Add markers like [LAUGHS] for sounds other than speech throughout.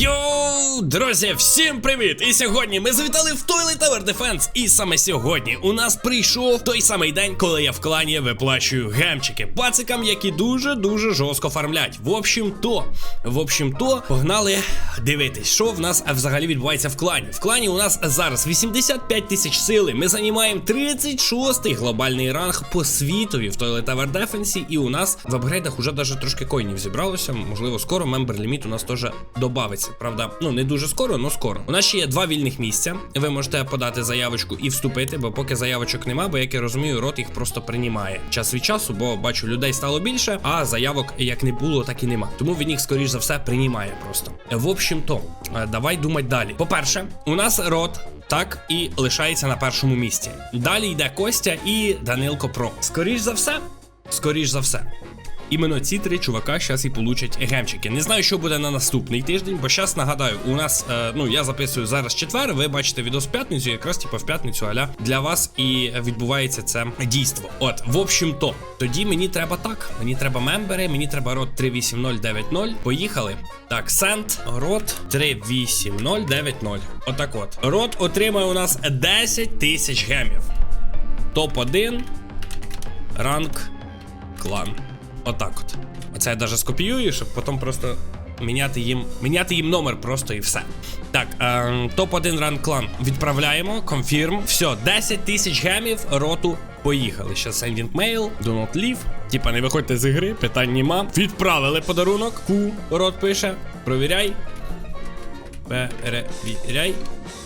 Yo! Друзі, всім привіт! І сьогодні ми завітали в Toilet Tower Defense. І саме сьогодні у нас прийшов той самий день, коли я в клані виплачую гемчики пацикам, які дуже-дуже жорстко фармлять. В общем то, в общем то, погнали дивитись, що в нас взагалі відбувається в клані. В клані у нас зараз 85 тисяч сили. Ми займаємо 36-й глобальний ранг по світові в Toilet Tower Defense. І у нас в апгрейдах уже даже трошки коїнів зібралося. Можливо, скоро мембер ліміт у нас теж добавиться. Правда, ну не дуже скоро, але скоро. У нас ще є два вільних місця. Ви можете подати заявочку і вступити, бо поки заявочок нема, бо як я розумію, рот їх просто приймає час від часу, бо бачу, людей стало більше, а заявок як не було, так і нема. Тому він їх, скоріш за все, приймає просто. В общем то, е, давай думати далі. По-перше, у нас рот. Так і лишається на першому місці. Далі йде Костя і Данилко Про. Скоріш за все, скоріш за все. Іменно ці три чувака зараз і получать гемчики. Не знаю, що буде на наступний тиждень, бо зараз нагадаю, у нас, е, ну я записую зараз четвер, ви бачите відео в п'ятницю, якраз типу в п'ятницю аля для вас і відбувається це дійство. От, в общем то, тоді мені треба так. Мені треба мембери, мені треба рот 38090. Поїхали. Так, сент, рот 38090. Отак от. Рот отримає у нас 10 тисяч гемів. Топ-1. Ранг клан. Отак от. Оце я даже скопіюю, щоб потім просто міняти їм міняти їм номер просто і все. Так, е, топ-1 ранг клан відправляємо. Конфірм. Все, 10 тисяч гемів, роту. Поїхали. Ще sending mail, do not leave. Типа не виходьте з ігри, питань нема. Відправили подарунок. Ку, рот пише. Провіряй. Перевіряй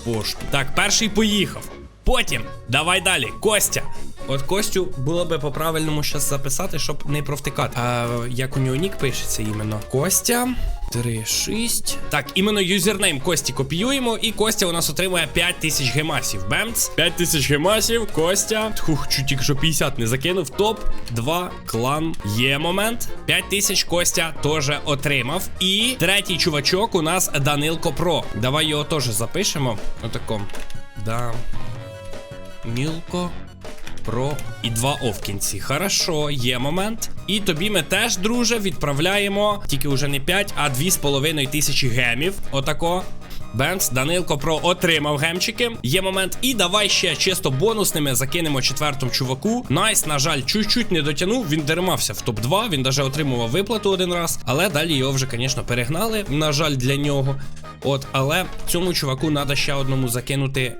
пошту. Так, перший поїхав. Потім давай далі. Костя. От Костю було би по-правильному щас записати, щоб не провтикати. А як у нього нік пишеться іменно? Костя 36. Так, іменно юзернейм Кості копіюємо, і Костя у нас отримує 5 тисяч гемасів. Бемц. 5 тисяч гемасів. Костя. Хух, чуть тільки що 50 не закинув. Топ 2 клан. Є момент. 5 тисяч Костя теж отримав. І третій чувачок у нас Данилко Про. Давай його теж запишемо. Отаком. Да. Мілко. Про і два О в кінці. Хорошо, є момент. І тобі ми теж, друже, відправляємо тільки вже не 5, а 2,5 тисячі гемів. Отако. Бенц, Данилко Про отримав гемчики. Є момент. І давай ще чисто бонусними закинемо четвертому чуваку. Найс, на жаль, чуть-чуть не дотягнув. Він деремався в топ-2. Він навіть отримував виплату один раз. Але далі його вже, звісно, перегнали. На жаль, для нього. От, але цьому чуваку треба ще одному закинути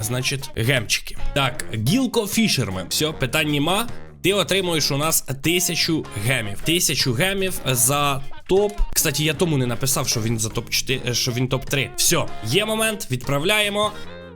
Значить, гемчики. Так, гілко фішермен. Все, питань нема. Ти отримуєш у нас тисячу гемів. Тисячу гемів за топ. Кстати, я тому не написав, що він за топ 4, що він топ 3. Все, є момент, відправляємо.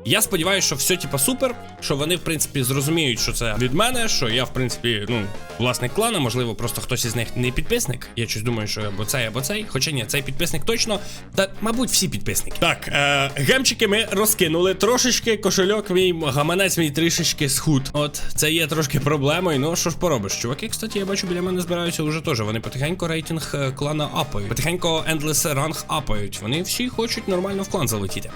Я сподіваюся, що все типа супер. Що вони, в принципі, зрозуміють, що це від мене. Що я, в принципі, ну, власник клана, можливо, просто хтось із них не підписник. Я щось думаю, що або цей, або цей. Хоча ні, цей підписник точно. Та, мабуть, всі підписники. Так, е, гемчики ми розкинули. Трошечки кошельок мій гаманець мій трішечки схуд. От, це є трошки проблемою. Ну, що ж поробиш? Чуваки, кстати, я бачу, біля мене збираються вже теж. Вони потихеньку рейтинг е, клана апають. Потихеньку Endless ранг апають. Вони всі хочуть нормально в клан залетіти.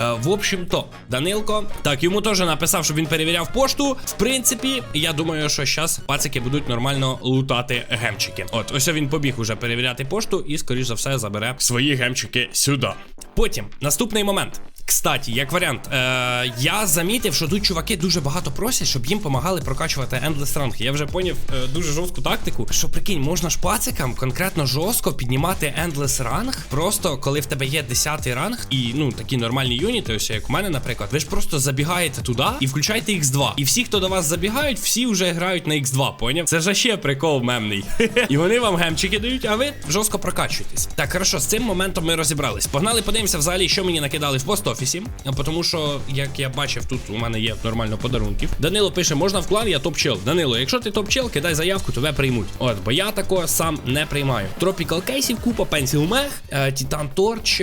Е, в общем то, Данилко. Так, йому теж написав, щоб він перевіряв пошту. В принципі, я думаю, що зараз пацики будуть нормально лутати гемчики. От, ось він побіг уже перевіряти пошту і, скоріш за все, забере свої гемчики сюди. Потім, наступний момент. Кстати, як варіант, е, я замітив, що тут чуваки дуже багато просять, щоб їм допомагали прокачувати Endless Rank. Я вже поняв е, дуже жорстку тактику. Що прикинь, можна ж пацикам конкретно жорстко піднімати Endless Rank, просто коли в тебе є 10 ранг і ну такі нормальні юніти, ось як у мене, наприклад, ви ж просто забігаєте туди і включаєте X2. І всі, хто до вас забігають, всі вже грають на X2, поняв? Це ж ще прикол мемний. [LAUGHS] І вони вам гемчики дають, а ви жорстко прокачуєтесь. Так, хорошо, з цим моментом ми розібрались. Погнали, подивимося взагалі, що мені накидали в пост офісі, тому що, як я бачив, тут у мене є нормально подарунків. Данило пише: можна в клан, я топ-чел. Данило, якщо ти топ-чел, кидай заявку, тебе приймуть. От, бо я такого сам не приймаю. Тропікал кейсів, купа пенсіл мех, Титан Торч,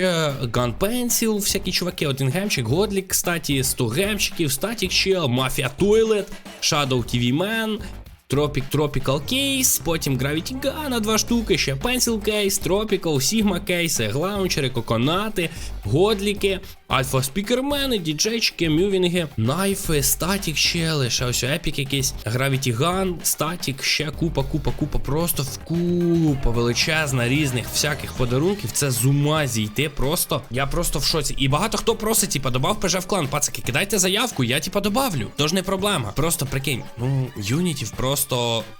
Ган Пенсіл, всякі чуваки, один гемчик, Годлік, кстати, 100 гемчиків, Статік Чел, Мафія Тойлет, Shadow TV Man, Tropic Tropical Case, потім Gravity Gun два штуки, ще Pencil Case, Tropical, Sigma Case, лаунчери, коконати, годліки, Альфа спікермени, діджейчики, мювінги, найфи, статік ще ось епік якийсь, Gravity Gun, статік, ще купа, купа, купа, просто в купа величезна різних всяких подарунків. Це з ума зійти просто. Я просто в шоці. І багато хто просить, типа, добав ПЖ в клан. Пацики, кидайте заявку, я типа добавлю. Тож не проблема. Просто прикинь, ну, юнітів просто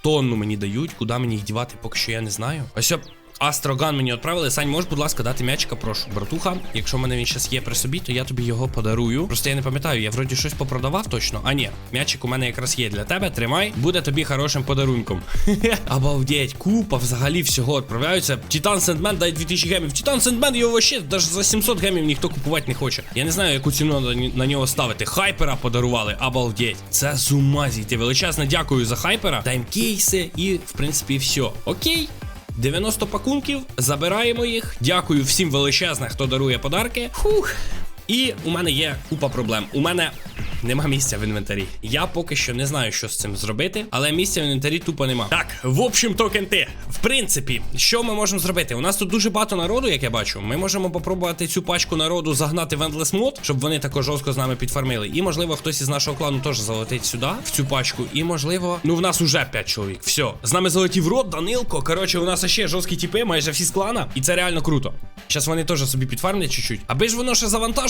тонну мені дають, куди мені їх дівати, поки що я не знаю. Ось оп, Астроган мені відправили. Сань, можеш, будь ласка, дати м'ячика, прошу. Братуха, якщо в мене він щас є при собі, то я тобі його подарую. Просто я не пам'ятаю, я вроді щось попродавав точно. А ні, м'ячик у мене якраз є для тебе. Тримай, буде тобі хорошим подарунком. [LAUGHS] Обалдеть, купа взагалі всього відправляються. Титан Сендмен дай 2000 гемів. Титан Сендмен його вообще навіть за 700 гемів ніхто купувати не хоче. Я не знаю, яку ціну на, нього ставити. Хайпера подарували, обалдеть. Це з. Величезне дякую за хайпера. Таймкейси і, в принципі, все. Окей. 90 пакунків, забираємо їх. Дякую всім величезне, хто дарує подарки. Фух. І у мене є купа проблем. У мене нема місця в інвентарі. Я поки що не знаю, що з цим зробити, але місця в інвентарі тупо нема. Так, в общем, то кенти. В принципі, що ми можемо зробити? У нас тут дуже багато народу, як я бачу. Ми можемо попробувати цю пачку народу загнати в Endless Mode, щоб вони також жорстко з нами підфармили. І можливо, хтось із нашого клану теж залетить сюди, в цю пачку. І можливо, ну в нас уже 5 чоловік. Все, з нами залетів рот, Данилко. Коротше, у нас ще жорсткі тіпи, майже всі з клана, і це реально круто. Зараз вони теж собі підфармлять чуть-чуть. Аби ж воно ще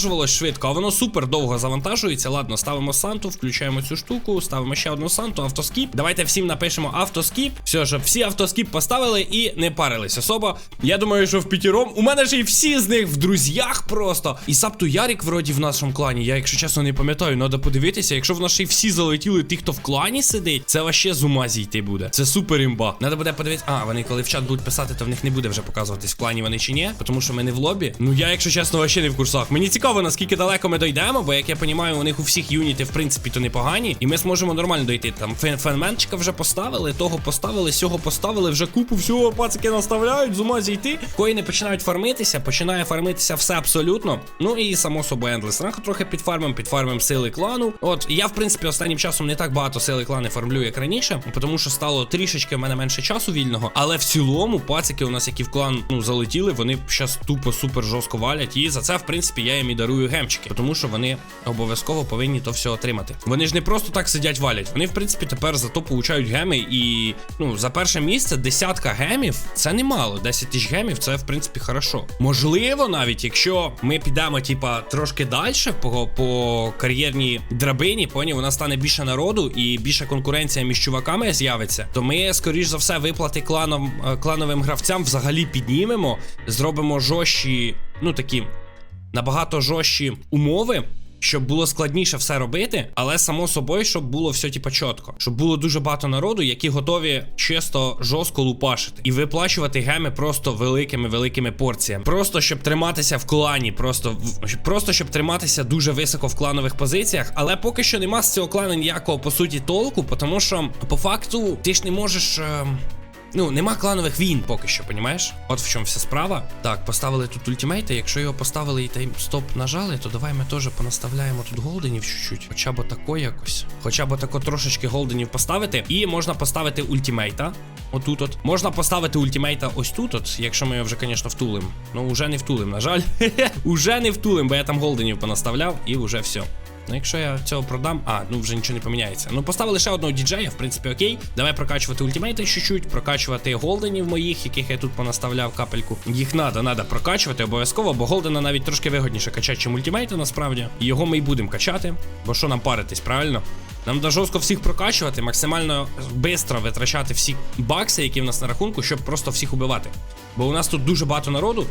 завантажувалось швидко, а воно супер довго завантажується. Ладно, ставимо Санту, включаємо цю штуку, ставимо ще одну Санту, автоскіп. Давайте всім напишемо автоскіп. Все, щоб всі автоскіп поставили і не парились особо. Я думаю, що в п'ятіром. У мене ж і всі з них в друзях просто. І Сапту Ярік вроді в нашому клані. Я, якщо чесно, не пам'ятаю, треба подивитися. Якщо в й всі залетіли, ті, хто в клані сидить, це ваще з ума зійти буде. Це супер імба. Треба буде подивитися. А, вони коли в чат будуть писати, то в них не буде вже показуватись в клані вони чи ні, тому що ми не в лобі. Ну я, якщо чесно, вообще не в курсах. Мені цікаво, наскільки далеко ми дійдемо, бо як я розумію, у них у всіх юніти, в принципі, то непогані, і ми зможемо нормально дойти. Там фенменчика вже поставили, того поставили, сього поставили, вже купу всього пацики наставляють, з ума зійти. Коїни починають фармитися, починає фармитися все абсолютно. Ну і само собою Ендлес Ранг трохи підфармим, підфармим сили клану. От я, в принципі, останнім часом не так багато сили клани фармлю, як раніше, тому що стало трішечки в мене менше часу вільного. Але в цілому, пацики у нас, які в клан ну залетіли, вони зараз тупо супер жорстко валять. І за це, в принципі, я їм і дарую гемчики, тому що вони обов'язково повинні то все отримати. Вони ж не просто так сидять валять. Вони, в принципі, тепер зато получають геми. І ну за перше місце десятка гемів це немало. 10 тисяч гемів це в принципі хорошо. Можливо, навіть якщо ми підемо, типа, трошки далі по, по кар'єрній драбині, поні, нас стане більше народу і більша конкуренція між чуваками з'явиться, то ми, скоріш за все, виплати кланом, е, клановим гравцям взагалі піднімемо, зробимо жорсткі, ну такі набагато жорсткі умови. Щоб було складніше все робити, але само собою, щоб було все типа чітко, щоб було дуже багато народу, які готові чисто жорстко лупашити і виплачувати геми просто великими великими порціями. Просто щоб триматися в клані, просто просто щоб триматися дуже високо в кланових позиціях. Але поки що нема з цього клану ніякого по суті толку, тому що по факту ти ж не можеш. ем, Ну, нема кланових війн поки що, понімаєш? От в чому вся справа. Так, поставили тут ультимейти. Якщо його поставили і тайм стоп нажали, то давай ми теж понаставляємо тут голденів чуть-чуть. Хоча б тако якось. Хоча б тако трошечки голденів поставити. І можна поставити ультимейта. Отут от. Можна поставити ультимейта ось тут, от, якщо ми його вже, звісно, втулим. Ну, уже не втулим, на жаль. [LAUGHS] уже не втулим, бо я там голденів понаставляв і вже все. Ну, якщо я цього продам, а, ну вже нічого не поміняється. Ну, поставили ще одного діджея, в принципі, окей. Давай прокачувати ультимейти чуть-чуть, прокачувати голденів моїх, яких я тут понаставляв капельку. Їх надо, надо прокачувати обов'язково, бо голдена навіть трошки вигодніше качати, чим ультимейти, насправді. Його ми й будемо качати. Бо що нам паритись, правильно? Нам треба жорстко всіх прокачувати, максимально швидко витрачати всі бакси, які в нас на рахунку, щоб просто всіх убивати. Бо у нас тут дуже багато народу.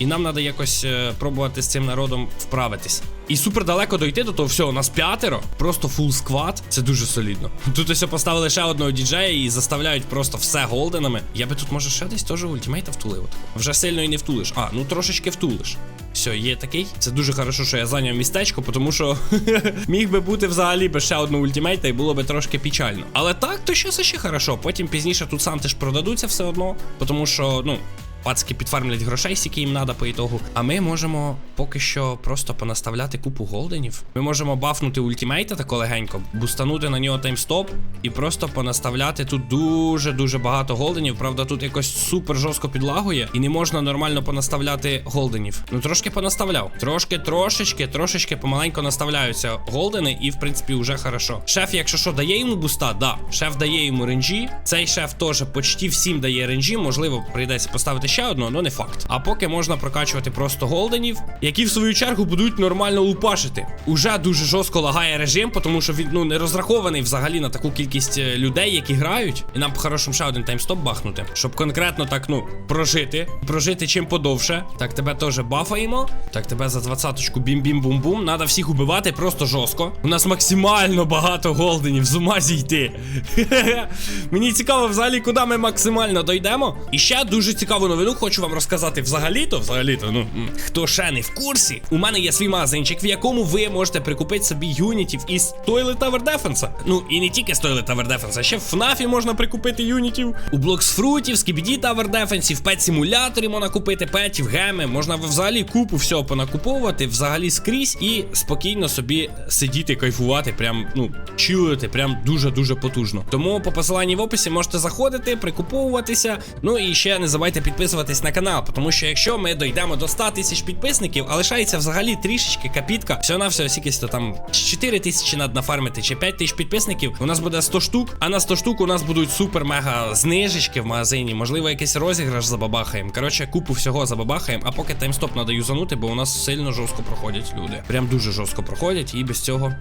І нам треба якось е, пробувати з цим народом вправитись. І супер далеко дойти до того всього. У нас п'ятеро, просто фул сквад. Це дуже солідно. Тут ось поставили ще одного діджея і заставляють просто все голденами. Я би тут, може, ще десь теж ультимейта втулив. Вже сильно і не втулиш. А, ну трошечки втулиш. Все, є такий. Це дуже хорошо, що я зайняв містечко, тому що [LAUGHS] міг би бути взагалі без ще одного ультимейта і було би трошки печально. Але так, то щось ще хорошо. Потім пізніше тут санти ж продадуться все одно, тому що, ну. Пацки підфармлять грошей, скільки їм треба по ітогу. А ми можемо поки що просто понаставляти купу голденів. Ми можемо бафнути ультімейта тако легенько, бустанути на нього таймстоп і просто понаставляти тут дуже-дуже багато голденів. Правда, тут якось супер жорстко підлагує, і не можна нормально понаставляти голденів. Ну трошки понаставляв. Трошки, трошечки, трошечки помаленько наставляються голдени, і в принципі вже хорошо. Шеф, якщо що, дає йому буста, да. Шеф дає йому ренджі. Цей шеф теж почти всім дає ренджі. Можливо, прийдеться поставити ще одного, але не факт. А поки можна прокачувати просто голденів, які в свою чергу будуть нормально лупашити. Уже дуже жорстко лагає режим, тому що він ну не розрахований взагалі на таку кількість е, людей, які грають. І нам по-хорошому ще один таймстоп бахнути, щоб конкретно так, ну, прожити. Прожити чим подовше. Так, тебе теж бафаємо. Так, тебе за двадцяточку бім-бім-бум-бум. Надо всіх убивати просто жорстко. У нас максимально багато голденів, з ума зійти. [LAUGHS] Мені цікаво, взагалі, куди ми максимально дойдемо. І ще дуже цікаву новину хочу вам розказати. Взагалі-то, взагалі-то, ну хто ще не в курсі, у мене є свій магазинчик, в якому ви можете прикупити собі юнітів із Toilet Tower Defense. Ну і не тільки з Toilet Tower Defense, а ще в FNAF можна прикупити юнітів. У Fruitів, Skibidi Tower Defense, в Pet симуляторі можна купити петів, геми. Можна взагалі купу всього понакуповувати, взагалі скрізь і спокійно собі сидіти, кайфувати, прям ну чилити, прям дуже-дуже потужно. Тому по посиланні в описі можете заходити, прикуповуватися. Ну і ще не забувайте підписуватись на канал, тому що якщо ми дійдемо до 100 тисяч підписників, а лишається взагалі трішечки капітка, всього на все скількись то там 4 тисячі надо нафармити чи 5 тисяч підписників. У нас буде 100 штук, а на 100 штук у нас будуть супер-мега знижечки в магазині. Можливо, якийсь розіграш забабахаємо. Коротше, купу всього забабахаємо, а поки таймстоп треба юзанути, бо у нас сильно жорстко проходять люди. Прям дуже жорстко проходять, і без цього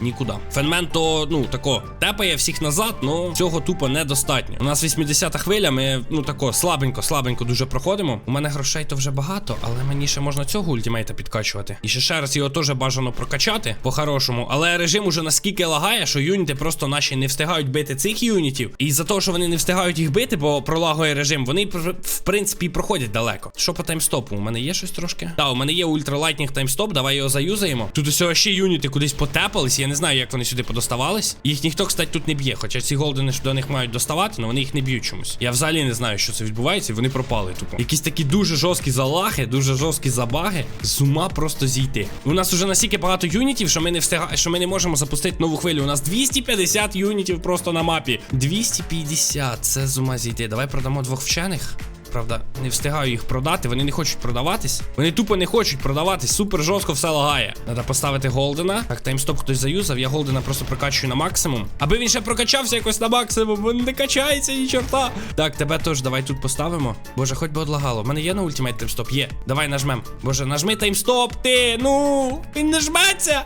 нікуди. Фенмен то, ну, тако, тепає всіх назад, ну цього тупо недостатньо. У нас 80-та хвиля, ми, ну тако, слабенько, слабенько дуже проходимо. У мене грошей то вже багато, але мені ще можна цього ультимейта підкачувати. І ще ще раз його теж бажано прокачати по-хорошому. Але режим уже наскільки лагає, що юніти просто наші не встигають бити цих юнітів. І за того, що вони не встигають їх бити, бо пролагує режим, вони в принципі проходять далеко. Що по таймстопу? У мене є щось трошки? Так, у мене є ультралайтнінг таймстоп, давай його заюзаємо. Тут усього ще юніти кудись потепались. Я не знаю, як вони сюди подоставались. Їх ніхто, кстати, тут не б'є. Хоча ці голдени до них мають доставати, але вони їх не б'ють чомусь. Я взагалі не знаю, що це відбувається, і вони пропали тупо. Якісь такі дуже жорсткі залахи, дуже жорсткі забаги. З ума просто зійти. У нас уже настільки багато юнітів, що ми не встигаємо, що ми не можемо запустити нову хвилю. У нас 250 юнітів просто на мапі. 250, це з ума зійти. Давай продамо двох вчених. Правда, не встигаю їх продати, вони не хочуть продаватись. Вони тупо не хочуть продаватись. Супер жорстко все лагає. Треба поставити Голдена. Так, таймстоп хтось заюзав. Я Голдена просто прокачую на максимум. Аби він ще прокачався якось на максимум, бо не качається ні чорта. Так, тебе теж давай тут поставимо. Боже, хоч би одлагало. У мене є на ультимейт таймстоп? Є. Давай нажмем. Боже, нажми таймстоп, ти. Ну, він не жметься.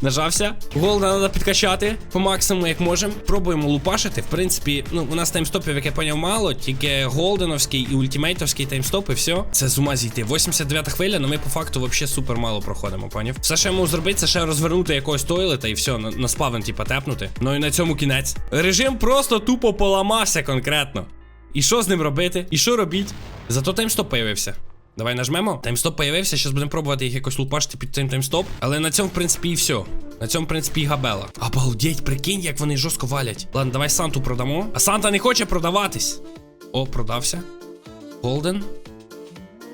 Нажався. Голдена треба підкачати по максимуму, як можемо. Пробуємо лупашити. В принципі, ну, у нас таймстопів, як я поняв, мало, тільки голденовський і ультимейтовський таймстоп, і все. Це з ума зійти. 89 хвиля, але ми по факту вообще супер мало проходимо, поняв? Все, що я можу зробити, це ще розвернути якогось тойлета і все, на, на спавен, типа, тепнути. Ну і на цьому кінець. Режим просто тупо поламався конкретно. І що з ним робити? І що робіть? Зато таймстоп появився. Давай нажмемо. Таймстоп появився, зараз будемо пробувати їх якось лупашити під цим таймстоп. Але на цьому, в принципі, і все. На цьому, в принципі, і габела. Обалдеть, прикинь, як вони жорстко валять. Ладно, давай Санту продамо. А Санта не хоче продаватись. О, продався. Голден.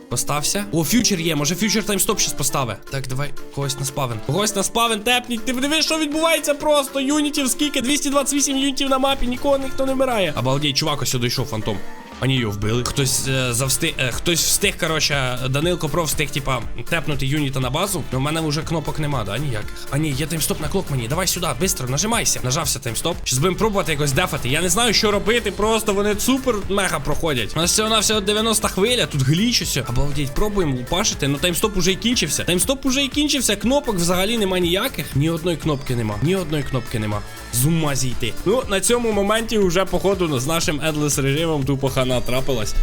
Постався. О, фьючер є, може фьючер таймстоп щас постави. Так, давай, когось на спавен. Когось на спавен тепніть. Ти подивись, що відбувається просто. Юнітів скільки? 228 юнітів на мапі, нікого ніхто не вмирає. Обалдеть, чувак, ось сюди йшов фантом. Вони його вбили. Хтось е, завсти... е, хтось встиг, коротше, Данилко Про встиг, типа, тепнути юніта на базу. У мене вже кнопок нема, да, ніяких. А ні, є таймстоп на клок мені. Давай сюди, бистро, нажимайся. Нажався таймстоп. Щас будемо пробувати якось дефати. Я не знаю, що робити, просто вони супер мега проходять. У нас всього на всього 90 хвиля, тут глічуся. Обалдеть, пробуємо лупашити. Ну таймстоп уже і кінчився. Таймстоп уже і кінчився. Кнопок взагалі нема ніяких. Ні одної кнопки нема. Ні одної кнопки нема. З ума зійти. Ну, на цьому моменті вже, походу, з нашим Едлес режимом тупо хана трапилась.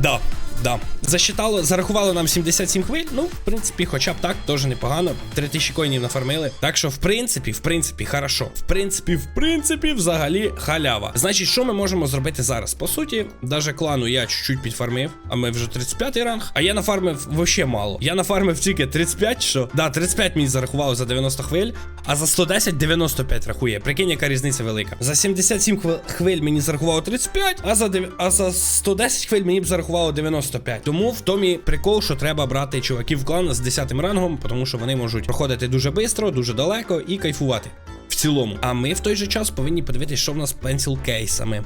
Да, да. Засчитало, зарахувало нам 77 хвиль. Ну, в принципі, хоча б так, теж непогано. 3000 коїнів нафармили. Так що, в принципі, в принципі, хорошо. В принципі, в принципі, взагалі халява. Значить, що ми можемо зробити зараз? По суті, даже клану я чуть-чуть підфармив, а ми вже 35 ранг. А я нафармив вообще мало. Я нафармив тільки 35, що? Да, 35 мені зарахувало за 90 хвиль, а за 110 95 рахує. Прикинь, яка різниця велика. За 77 хвиль, мені зарахувало 35, а за дев- а за 110 хвиль мені б зарахувало 95. Тому в томі прикол, що треба брати чуваків клана з 10 рангом, тому що вони можуть проходити дуже швидко, дуже далеко і кайфувати. В цілому. А ми в той же час повинні подивитися, що в нас пенсіл кейсами.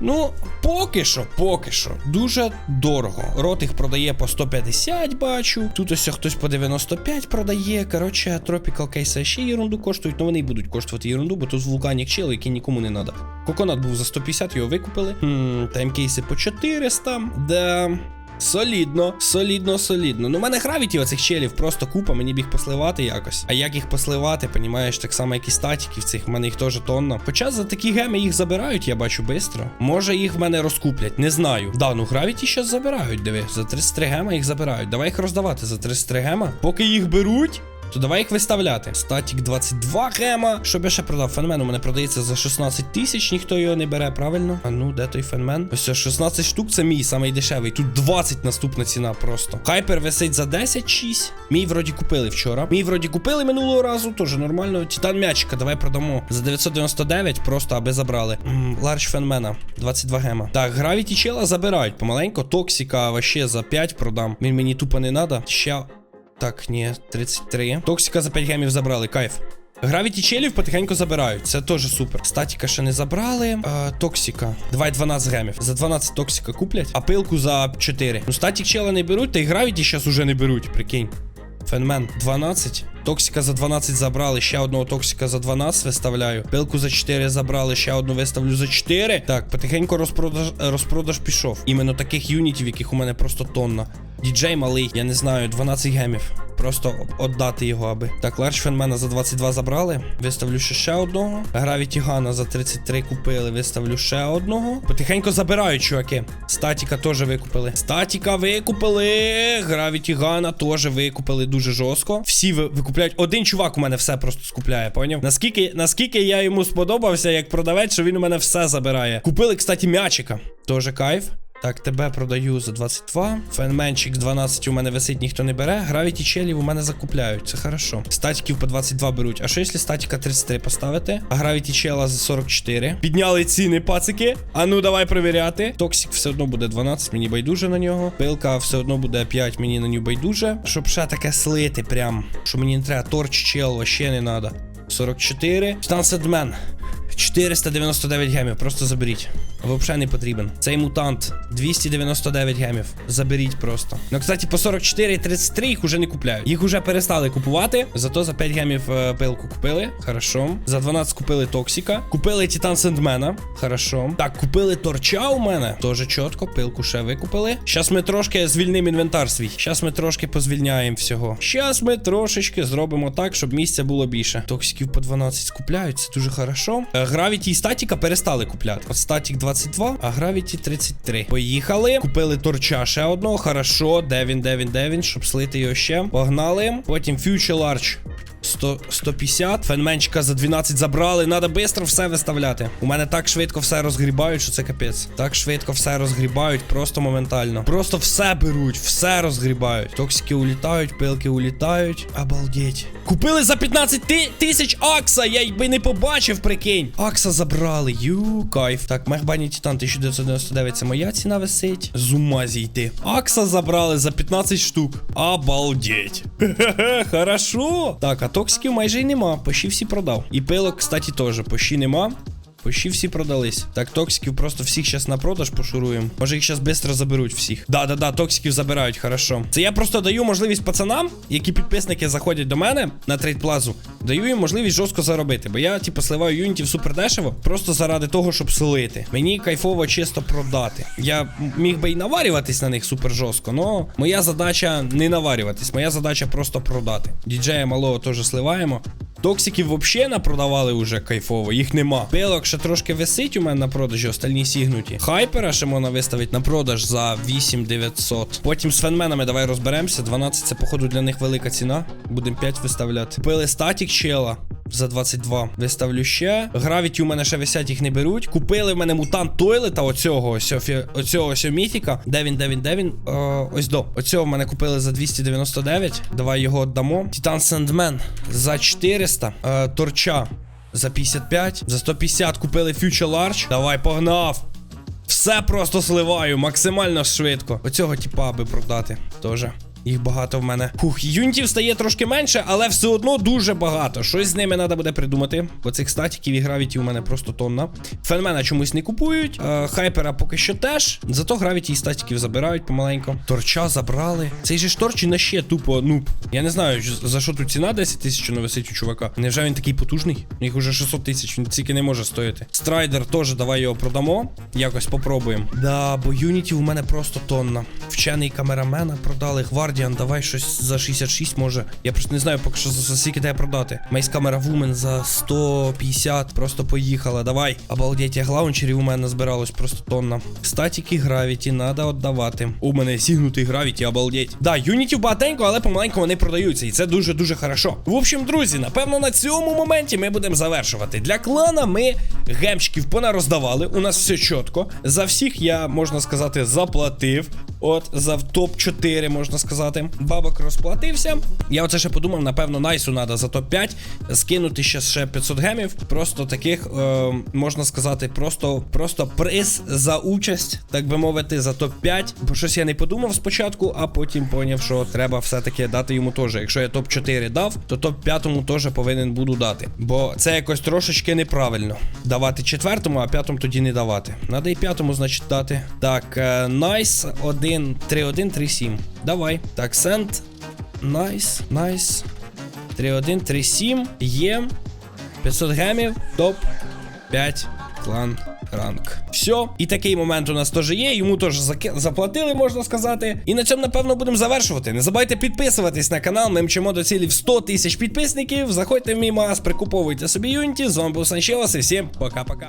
Ну, поки що, поки що, дуже дорого. Рот їх продає по 150, бачу. Тут ось хтось по 95 продає. Коротше, Tropical кейси ще ерунду коштують, але вони й будуть коштувати ерунду, бо тут вулканік чел, який нікому не треба. Коконат був за 150, його викупили. Хм, таймкейси по 400. Да. Солідно, солідно, солідно. Ну, в мене гравіті оцих челів просто купа, мені б їх посливати якось. А як їх посливати, понімаєш, так само, як і статіків цих, в мене їх теж тонна. Хоча за такі геми їх забирають, я бачу швидко. Може їх в мене розкуплять, не знаю. Да, ну гравіті щас забирають, диви. За 33 гема їх забирають. Давай їх роздавати за 33 гема. Поки їх беруть. То давай їх виставляти. Статік 22 гема. Щоб я ще продав? Фенмен у мене продається за 16 тисяч, ніхто його не бере, правильно? А ну, де той фенмен? Ось ось 16 штук, це мій самий дешевий. Тут 20 наступна ціна просто. Хайпер висить за 10-6. Мій вроді купили вчора. Мій вроді купили минулого разу, теж нормально. Титан м'ячика, давай продамо. За 999, просто аби забрали. Ларч фенмена, 22 гема. Так, гравіті чела забирають помаленько. Токсика вообще за 5 продам. Він мені тупо не надо. Ще так, ні, 33. Токсика за 5 гемів забрали, кайф. Гравіті челів потихеньку забирають, це теж супер. Статіка ще не забрали. Е, токсика. Давай 12 гемів. За 12 токсика куплять, а пилку за 4. Ну, статік чела не беруть, та й гравіті зараз уже не беруть, прикинь. Фенмен 12. Токсика за 12 забрали, ще одного токсика за 12 виставляю. Пилку за 4 забрали, ще одну виставлю за 4. Так, потихеньку розпродаж, розпродаж пішов. Іменно таких юнітів, яких у мене просто тонна. Діджей малий, я не знаю, 12 гемів. Просто отдати його аби. Так, Ларч Фенмена за 22 забрали. Виставлю ще ще одного. Гравіті Гана за 33 купили. Виставлю ще одного. Потихеньку забирають, чуваки. Статіка теж викупили. Статіка викупили. Гравіті Гана теж викупили дуже жорстко. Всі викупляють. Один чувак у мене все просто скупляє, поняв? Наскільки, наскільки я йому сподобався як продавець, що він у мене все забирає. Купили, кстати, м'ячика. Тоже кайф. Так, тебе продаю за 22. Фенменчик з 12 у мене висить, ніхто не бере. Гравіті челів у мене закупляють. Це хорошо. Статіків по 22 беруть. А що якщо статіка 33 поставити? А гравіті чела за 44. Підняли ціни, пацики. А ну давай перевіряти. Токсик все одно буде 12, мені байдуже на нього. Пилка все одно буде 5, мені на нього байдуже. Щоб ще таке слити прям. Що мені не треба. Торч чел, вообще не треба. 44. Стансетмен. 499 гемів, просто заберіть. Взагалі не потрібен. Цей мутант 299 гемів. Заберіть просто. Ну, кстати, по 44 і 33 їх уже не купляють. Їх уже перестали купувати. Зато за 5 гемів е, пилку купили. Хорошо. За 12 купили Токсіка. Купили Титан Сендмена. Хорошо. Так, купили торча у мене. Тоже чітко. Пилку ще викупили. Щас ми трошки звільнимо інвентар свій. Щас ми трошки позвільняємо всього. Щас ми трошечки зробимо так, щоб місця було більше. Токсиків по 12 скупляють, це дуже хорошо. Гравіті і статіка перестали купляти. От статік 22, а гравіті 33. Поїхали. Купили торча ще одного. Хорошо. Де він, де він, щоб слити його ще. Погнали. Потім Future Large. 100, 150. Фенменчика за 12 забрали. Надо швидко все виставляти. У мене так швидко все розгрібають, що це капець. Так швидко все розгрібають, просто моментально. Просто все беруть, все розгрібають. Токсики улітають, пилки улітають. Обалдеть. Купили за 15 ти- тисяч Акса. Я й би не побачив, прикинь. Акса забрали. Ю, кайф. Так, Мехбані Титан 1999 це моя ціна висить. З ума зійти. Акса забрали за 15 штук. Обалдеть. [LAUGHS] Хе-хе, хорошо. Так, а токсиків майже й нема. Пощі всі продав. І пилок, кстати, теж. Пощі нема. Пощі всі продались. Так, токсиків просто всіх зараз на продаж пошуруємо. Може їх зараз швидко заберуть всіх. Да, да, да, токсиків забирають, хорошо. Це я просто даю можливість пацанам, які підписники заходять до мене на трейдплазу. Даю їм можливість жорстко заробити. Бо я, типу, сливаю юнітів супер дешево, просто заради того, щоб слити. Мені кайфово чисто продати. Я міг би і наварюватись на них супер жорстко, но моя задача не наварюватись, моя задача просто продати. Діджея малого теж сливаємо. Токсиків взагалі напродавали уже кайфово, їх нема. Пилок ще трошки висить у мене на продажі, остальні сігнуті. Хайпера ще можна виставити на продаж за 8900. Потім з фенменами давай розберемося. 12 це, походу, для них велика ціна. Будемо 5 виставляти. Купили статік чела. За 22. Виставлю ще. Гравіті у мене ще висять, їх не беруть. Купили в мене мутант Тойлета, оцього оцього ось міфіка. Де він, де він, де він? Е, ось до. Оцього в мене купили за 299. Давай його віддамо. Титан Сендмен за 400. Е, торча за 55. За 150 купили Future Large. Давай, погнав. Все просто сливаю, максимально швидко. Оцього типа аби продати. Тоже. Їх багато в мене. Хух, юнітів стає трошки менше, але все одно дуже багато. Щось з ними треба буде придумати. Бо цих статіків і гравіті у мене просто тонна. Фенмена чомусь не купують. Е, хайпера поки що теж. Зато гравіті і статіків забирають помаленько. Торча забрали. Цей же ж торч і на ще тупо нуб. Я не знаю, за що тут ціна 10 тисяч не висить у чувака. Невже він такий потужний? Їх уже 600 тисяч, він тільки не може стояти. Страйдер теж давай його продамо. Якось попробуємо. Да, бо юнітів у мене просто тонна. Вчений камерамена продали. Гвардіан, давай щось за 66 може. Я просто не знаю, поки що за, скільки де продати. Мейс камера Вумен за 150. Просто поїхала. Давай. Обалдеть, як лаунчерів у мене збиралось просто тонна. Статіки гравіті, треба віддавати. У мене сігнутий гравіті, обалдеть. Да, юнітів багатенько, але помаленьку вони продаються. І це дуже-дуже хорошо. В общем, друзі, напевно, на цьому моменті ми будемо завершувати. Для клана ми гемчиків понароздавали. У нас все чітко. За всіх я, можна сказати, заплатив. От, за топ 4, можна сказати. Бабок розплатився. Я оце ще подумав, напевно, найсу треба за топ 5 скинути ще ще 500 гемів. Просто таких, е, можна сказати, просто, просто приз за участь, так би мовити, за топ 5. Бо щось я не подумав спочатку, а потім поняв, що треба все-таки дати йому теж. Якщо я топ 4 дав, то топ 5 теж повинен буду дати. Бо це якось трошечки неправильно. Давати четвертому, а п'ятому тоді не давати. Надо і п'ятому, значить, дати. Так, е, найс 1, 3, 1, 3, 7. Давай. Так, сенд. Найс, найс. 3, 1, 3, 7. Є. 500 гемів. Топ 5. Клан ранг. Все. І такий момент у нас теж є. Йому теж заплатили, можна сказати. І на цьому, напевно, будемо завершувати. Не забувайте підписуватись на канал. Ми мчимо до цілі в 100 тисяч підписників. Заходьте в мій мас, прикуповуйте собі юніті. З вами був Санчелос і всім пока-пока.